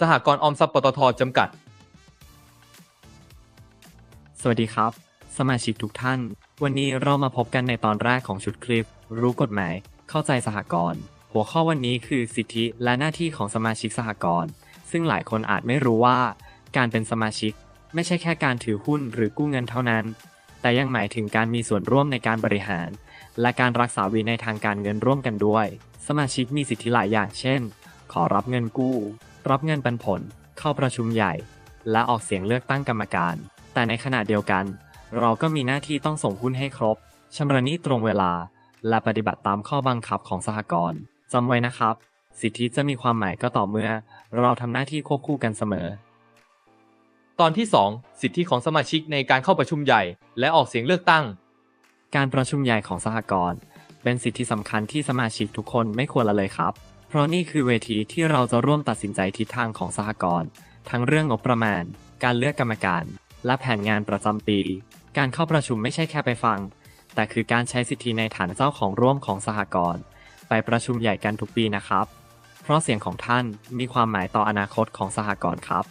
สหกรณ์ออมทรัพย์ปตทจำกัด สวัสดีครับ สมาชิกทุกท่าน วันนี้เรามาพบกันในตอนแรกของชุดคลิป รู้กฎหมาย เข้าใจสหกรณ์หัวข้อวันนี้คือสิทธิและหน้าที่ของสมาชิกสหกรณ์ซึ่งหลายคนอาจไม่รู้ว่า การเป็นสมาชิก ไม่ใช่แค่การถือหุ้นหรือกู้เงินเท่านั้น แต่ยังหมายถึงการมีส่วนร่วมในการบริหาร และการรักษาวินัยทางการเงินร่วมกันด้วย สมาชิกมีสิทธิหลายอย่างเช่น ขอรับเงินกู้ รับเงินปันผล เข้าประชุมใหญ่ และออกเสียงเลือกตั้งกรรมการ แต่ในขณะเดียวกัน เราก็มีหน้าที่ต้องส่งหุ้นให้ครบชำระหนี้ตรงเวลา และปฏิบัติตามข้อบังคับของสหกรณ์จำไว้นะครับ สิทธิจะมีความหมายก็ต่อเมื่อ เราทำหน้าที่ควบคู่กันเสมอ ตอนที่ 2 สิทธิของสมาชิกในการเข้าประชุมใหญ่ และออกเสียงเลือกตั้ง การประชุมใหญ่ของสหกรณ์เป็นสิทธิสำคัญที่สมาชิกทุกคนไม่ควรละเลยครับเพ ราะนี่คือเวทีที่เราจะร่วมตัดสินใจทิศทางของสหกรณ์ทั้งเรื่องงบประมาณ การเลือกกรรมการ และแผนงานประจำปี การเข้าประชุมไม่ใช่แค่ไปฟัง แต่คือการใช้สิทธิในฐานะเจ้าของร่วมของสหกรณ์ไปประชุมใหญ่กันทุกปีนะครับ เพราะเสียงของท่านมีความหมายต่ออนาคตของสหกรณ์ครับ